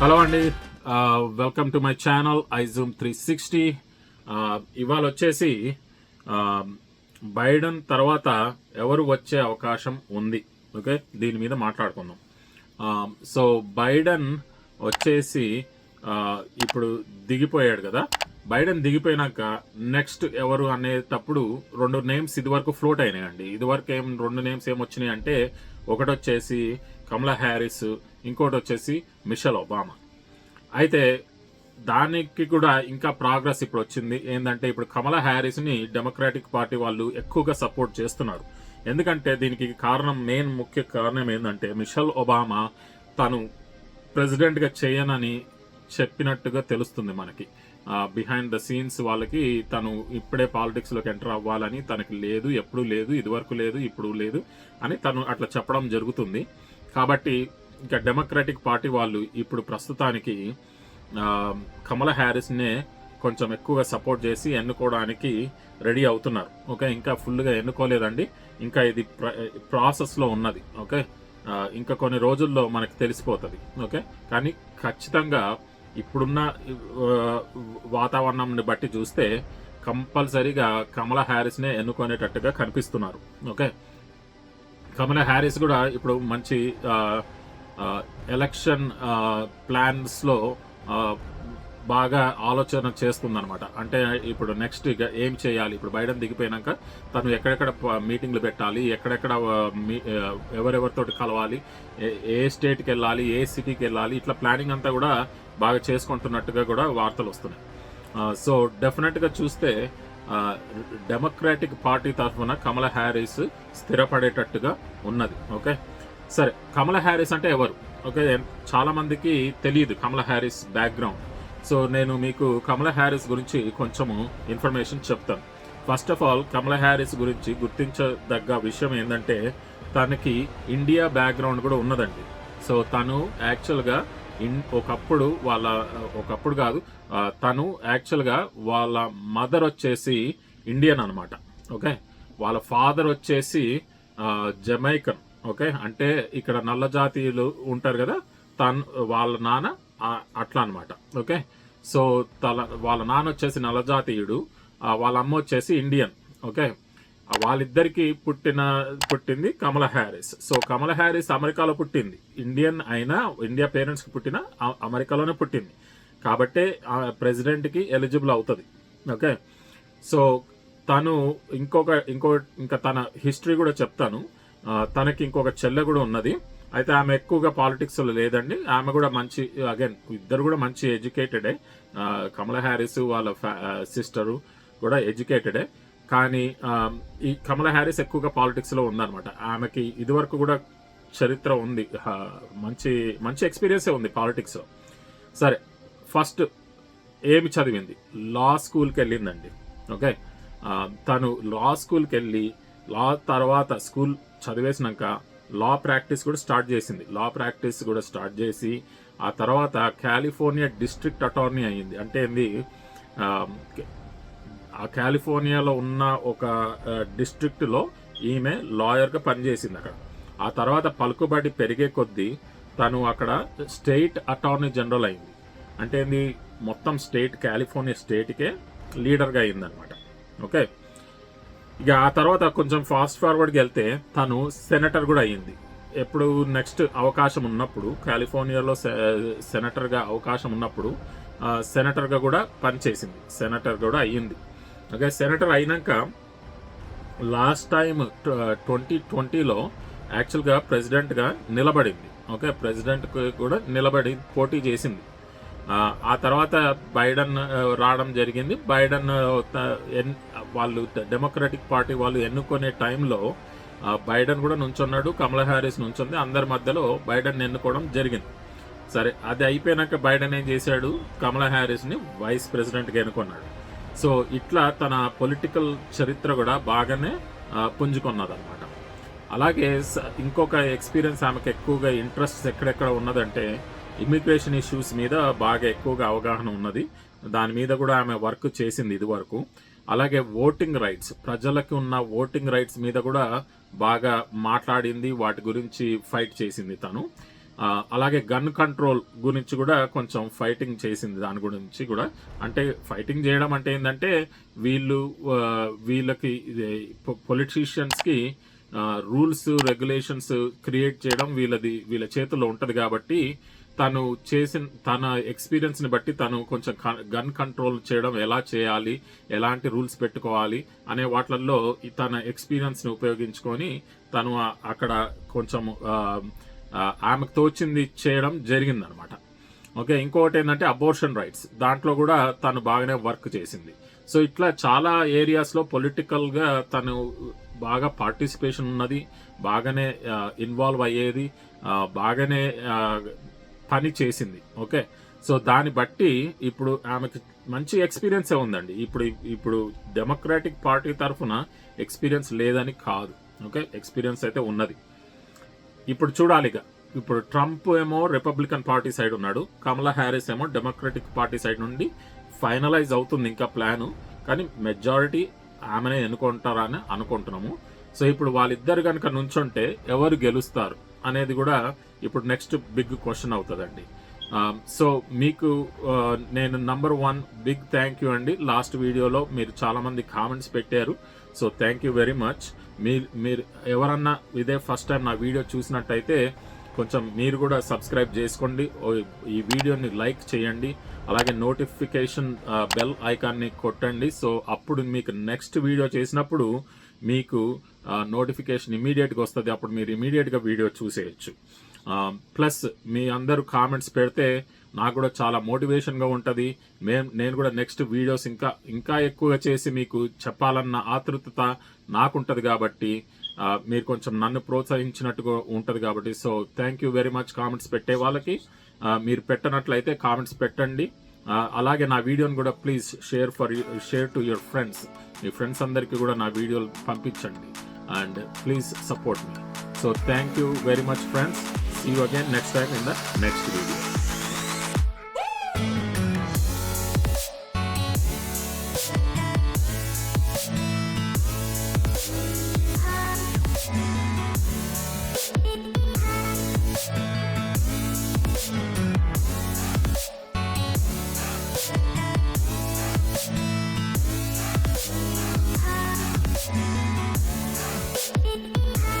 Hello అండి. Welcome to my channel iZoom three sixty. ఇవాళ వచ్చేసి బైడెన్ తర్వాత ఎవరు వచ్చే అవకాశం ఉంది? ఓకే? దీని మీద మాట్లాడుకుందాం. సో బైడెన్ వచ్చేసి ఇప్పుడు దిగిపోయాడు కదా? బైడెన్ దిగిపోయినాక నెక్స్ట్ ఎవరు అనేటప్పుడు రెండు నేమ్స్ ఇదివరకు ఫ్లోట్ అయినాయండి. ఇదివరకు ఏం రెండు నేమ్స్ ఏం వచ్చినాయి అంటే ఒకటి వచ్చేసి కమలా హ్యారిస్ ఇంకోటి వచ్చేసి మిషల్ ఒబామా. అయితే దానికి కూడా ఇంకా ప్రోగ్రెస్ ఇప్పుడు వచ్చింది. ఏంటంటే ఇప్పుడు కమలా హ్యారిస్ని డెమోక్రాటిక్ పార్టీ వాళ్ళు ఎక్కువగా సపోర్ట్ చేస్తున్నారు. ఎందుకంటే దీనికి కారణం మెయిన్ ముఖ్య కారణం ఏంటంటే మిషల్ ఒబామా తను ప్రెసిడెంట్గా చేయనని చెప్పినట్టుగా తెలుస్తుంది మనకి. బిహైండ్ ద సీన్స్ వాళ్ళకి తను ఇప్పుడే పాలిటిక్స్లోకి ఎంటర్ అవ్వాలని తనకి లేదు ఎప్పుడు లేదు ఇదివరకు లేదు ఇప్పుడు లేదు అని తను అట్లా చెప్పడం జరుగుతుంది. కాబట్టి ఇంకా డెమోక్రాటిక్ పార్టీ వాళ్ళు ఇప్పుడు ప్రస్తుతానికి కమల హ్యారిస్నే హ్యారిస్ నే కొంచెం ఎక్కువగా సపోర్ట్ చేసి ఎన్నుకోవడానికి రెడీ అవుతున్నారు. ఓకే? ఇంకా ఫుల్గా ఎన్నుకోలేదండి. ఇంకా ఇది ప్రాసెస్లో ఉన్నది. ఓకే? ఇంకా కొన్ని రోజుల్లో మనకు తెలిసిపోతుంది. ఓకే? కానీ ఖచ్చితంగా ఇప్పుడున్న వాతావరణంని బట్టి చూస్తే కంపల్సరీగా కమలా హ్యారిస్నే ఎన్నుకునేటట్టుగా కనిపిస్తున్నారు. ఓకే? కమలా హ్యారిస్ కూడా ఇప్పుడు మంచి ఎలక్షన్ ప్లాన్స్లో బాగా ఆలోచన చేస్తుందనమాట అంటే ఇప్పుడు నెక్స్ట్ ఇక ఏం చేయాలి? ఇప్పుడు బైడెన్ దిగిపోయినాక తను ఎక్కడెక్కడ మీటింగ్లు పెట్టాలి? ఎక్కడెక్కడ ఎవరెవరితో మీ- ఎవరెవరితోటి కలవాలి? ఏ- ఏ స్టేట్కి వెళ్ళాలి ఏ సిటీకి వెళ్ళాలి ఇట్లా ప్లానింగ్ అంతా కూడా బాగా చేసుకుంటున్నట్టుగా కూడా వార్తలు వస్తున్నాయి. సో డెఫినెట్గా చూస్తే డెమోక్రాటిక్ పార్టీ తరఫున కమల హ్యారీస్ స్థిరపడేటట్టుగా ఉన్నది. ఓకే సరే కమల హ్యారిస్ అంటే ఎవరు? ఓకే చాలా మందికి తెలియదు కమల హ్యారిస్ బ్యాక్గ్రౌండ్. సో నేను మీకు కమల హ్యారిస్ గురించి కొంచెము ఇన్ఫర్మేషన్ చెప్తాను. First of all Kamala Harris గురించి గుర్తించదగ్గ విషయం ఏంటంటే తనకి ఇండియా బ్యాక్గ్రౌండ్ కూడా ఉన్నదండి. సో తను యాక్చువల్గా ఇన్ ఒకప్పుడు వాళ్ళ ఒకప్పుడు కాదు తను యాక్చువల్గా వాళ్ళ మదర్ వచ్చేసి ఇండియన్ అనమాట ఓకే? వాళ్ళ ఫాదర్ వచ్చేసి జమైకన్. ఓకే? అంటే ఇక్కడ నల్ల జాతీయులు ఉంటారు కదా తను వాళ్ళ నాన్న అట్లా అనమాట ఓకే? సో తల వాళ్ళ నాన్న వచ్చేసి నల్ల జాతీయుడు వాళ్ళ అమ్మ వచ్చేసి ఇండియన్. ఓకే? వాళ్ళిద్దరికి పుట్టిన పుట్టింది Kamala Harris. So Kamala Harris అమెరికాలో పుట్టింది. ఇండియన్ అయినా ఇండియా పేరెంట్స్కి పుట్టిన అమెరికాలోనే పుట్టింది. కాబట్టే ప్రెసిడెంట్కి ఎలిజిబుల్ అవుతుంది. ఓకే? సో తను ఇంకొక ఇంకో ఇంకా తన హిస్టరీ కూడా చెప్తాను. తనకి ఇంకొక చెల్లె కూడా ఉన్నది. అయితే ఆమె ఎక్కువగా పాలిటిక్స్లో లేదండి. ఆమె కూడా మంచి అగైన్ ఇద్దరు కూడా మంచి ఎడ్యుకేటెడే. కమలా హ్యారిస్ వాళ్ళ సిస్టరు కూడా ఎడ్యుకేటెడే. కానీ ఈ కమలా హ్యారిస్ ఎక్కువగా పాలిటిక్స్లో ఉందన్నమాట. ఆమెకి ఇదివరకు కూడా చరిత్ర ఉంది. మంచి మంచి ఎక్స్పీరియన్సే ఉంది పాలిటిక్స్లో సరే ఫస్ట్ ఏమి చదివింది? లా స్కూల్కి వెళ్ళిందండి. ఓకే? తను లా స్కూల్కి వెళ్ళి లా తర్వాత స్కూల్ చదివేసినాక లా ప్రాక్టీస్ కూడా స్టార్ట్ చేసింది. లా ప్రాక్టీస్ కూడా స్టార్ట్ చేసి ఆ తర్వాత కాలిఫోర్నియా డిస్ట్రిక్ట్ అటార్నీ అయ్యింది. అంటే ఏంది? ఆ, కాలిఫోర్నియాలో ఉన్న ఒక డిస్ట్రిక్ట్లో ఈమె లాయర్గా పనిచేసింది అక్కడ. ఆ తర్వాత పలుకుబడి పెరిగే కొద్దీ తను అక్కడ స్టేట్ అటార్నీ జనరల్ అయింది. అంటే ఏంది? మొత్తం స్టేట్ కాలిఫోర్నియా స్టేట్కే లీడర్గా అయిందనమాట ఓకే? ఇక ఆ తర్వాత కొంచెం ఫాస్ట్ ఫార్వర్డ్కి వెళ్తే తను సెనేటర్ కూడా అయ్యింది. ఎప్పుడు నెక్స్ట్ అవకాశం ఉన్నప్పుడు కాలిఫోర్నియాలో సె- సెనేటర్గా అవకాశం ఉన్నప్పుడు సెనటర్గా సెనేటర్గా కూడా పనిచేసింది. సెనేటర్ కూడా అయ్యింది. ఓకే సెనేటర్ అయినాక లాస్ట్ టైం ట్వంటీ ట్వంటీలో యాక్చువల్గా ప్రెసిడెంట్గా నిలబడింది. ఓకే ప్రెసిడెంట్కి కూడా నిలబడి పోటీ చేసింది. ఆ, తర్వాత బైడెన్ రావడం జరిగింది. బైడెన్ వాళ్ళు డెమోక్రటిక్ పార్టీ వాళ్ళు ఎన్నుకునే టైంలో బైడెన్ కూడా నుంచున్నాడు కమలా హ్యారిస్ నుంచుంది అందరి మధ్యలో బైడెన్ ఎన్నుకోవడం జరిగింది. సరే అది అయిపోయినాక బైడెన్ ఏం చేశాడు? కమలా హ్యారిస్ని వైస్ ప్రెసిడెంట్గా ఎన్నుకున్నాడు. సో ఇట్లా తన పొలిటికల్ చరిత్ర కూడా బాగానే పుంజుకున్నదన్నమాట. అలాగే ఇంకొక ఎక్స్పీరియన్స్ ఆమెకు ఎక్కువగా ఇంట్రెస్ట్ ఎక్కడెక్కడ ఉన్నదంటే ఇమిగ్రేషన్ ఇష్యూస్ మీద బాగా ఎక్కువగా అవగాహన ఉన్నది. దాని మీద కూడా ఆమె వర్క్ చేసింది ఇదివరకు. అలాగే ఓటింగ్ రైట్స్ ప్రజలకు ఉన్న ఓటింగ్ రైట్స్ మీద కూడా బాగా మాట్లాడింది వాటి గురించి ఫైట్ చేసింది తను. అలాగే గన్ కంట్రోల్ గురించి కూడా కొంచెం ఫైటింగ్ చేసింది దాని గురించి కూడా. అంటే ఫైటింగ్ చేయడం అంటే ఏంటంటే వీళ్ళు వీళ్ళకి పొలిటీషియన్స్కి రూల్స్ రెగ్యులేషన్స్ క్రియేట్ చేయడం వీళ్ళది వీళ్ళ చేతుల్లో ఉంటుంది కాబట్టి తను చేసిన తన ఎక్స్పీరియన్స్ని బట్టి తను కొంచెం గన్ కంట్రోల్ చేయడం ఎలా చేయాలి ఎలాంటి రూల్స్ పెట్టుకోవాలి అనే వాటిల్లో ఈ తన ఎక్స్పీరియన్స్ని ఉపయోగించుకొని తను అక్కడ కొంచెం ఆమెకు తోచింది చేయడం జరిగిందనమాట. ఓకే ఇంకొకటి ఏంటంటే అబోర్షన్ రైట్స్ దాంట్లో కూడా తను బాగానే వర్క్ చేసింది. సో ఇట్లా చాలా ఏరియాస్లో పొలిటికల్గా తను బాగా పార్టిసిపేషన్ ఉన్నది బాగానే ఇన్వాల్వ్ అయ్యేది బాగానే పని చేసింది. ఓకే? సో దాన్ని బట్టి ఇప్పుడు ఆమెకి మంచి ఎక్స్పీరియన్సే ఉందండి. ఇప్పుడు ఇప్పుడు డెమోక్రాటిక్ పార్టీ తరఫున ఎక్స్పీరియన్స్ లేదని కాదు. ఓకే? ఎక్స్పీరియన్స్ అయితే ఉన్నది. ఇప్పుడు చూడాలి ఇక ఇప్పుడు ట్రంప్ ఏమో రిపబ్లికన్ పార్టీ సైడ్ ఉన్నాడు. కమలా హ్యారిస్ ఏమో డెమోక్రటిక్ పార్టీ సైడ్ నుండి ఫైనలైజ్ అవుతుంది ఇంకా ప్లాను. కానీ మెజారిటీ ఆమెనే ఎన్నుకుంటారా అని అనుకుంటున్నాము. సో ఇప్పుడు వాళ్ళిద్దరు కనుక నుంచుంటే ఎవరు గెలుస్తారు? అనేది కూడా ఇప్పుడు నెక్స్ట్ బిగ్ క్వశ్చన్ అవుతుందండి. సో మీకు నేను number one big thank you అండి. లాస్ట్ వీడియోలో మీరు చాలామంది కామెంట్స్ పెట్టారు. So thank you very much మీరు మీరు ఎవరన్నా ఇదే ఫస్ట్ టైం నా వీడియో చూసినట్టయితే కొంచెం మీరు కూడా సబ్స్క్రైబ్ చేసుకోండి. ఈ వీడియోని లైక్ చేయండి. అలాగే నోటిఫికేషన్ బెల్ ఐకాన్ని కొట్టండి. సో అప్పుడు మీకు నెక్స్ట్ వీడియో చేసినప్పుడు మీకు నోటిఫికేషన్ ఇమీడియట్గా వస్తుంది అప్పుడు మీరు ఇమీడియట్గా వీడియో చూసేయచ్చు. ప్లస్ మీ అందరూ కామెంట్స్ పెడితే నాకు కూడా చాలా మోటివేషన్గా ఉంటుంది. మేం నేను కూడా నెక్స్ట్ వీడియోస్ ఇంకా ఇంకా ఎక్కువగా చేసి మీకు చెప్పాలన్న ఆతృతత నాకుంటుంది కాబట్టి మీరు కొంచెం నన్ను ప్రోత్సహించినట్టుగా ఉంటుంది కాబట్టి so thank you very much comments పెట్టే వాళ్ళకి. మీరు పెట్టనట్లయితే కామెంట్స్ పెట్టండి. అలాగే నా వీడియోని కూడా please share for share to your friends me friends అందరికీ కూడా నా వీడియోలు పంపించండి. And please support me so thank you very much friends see you again next time in the next video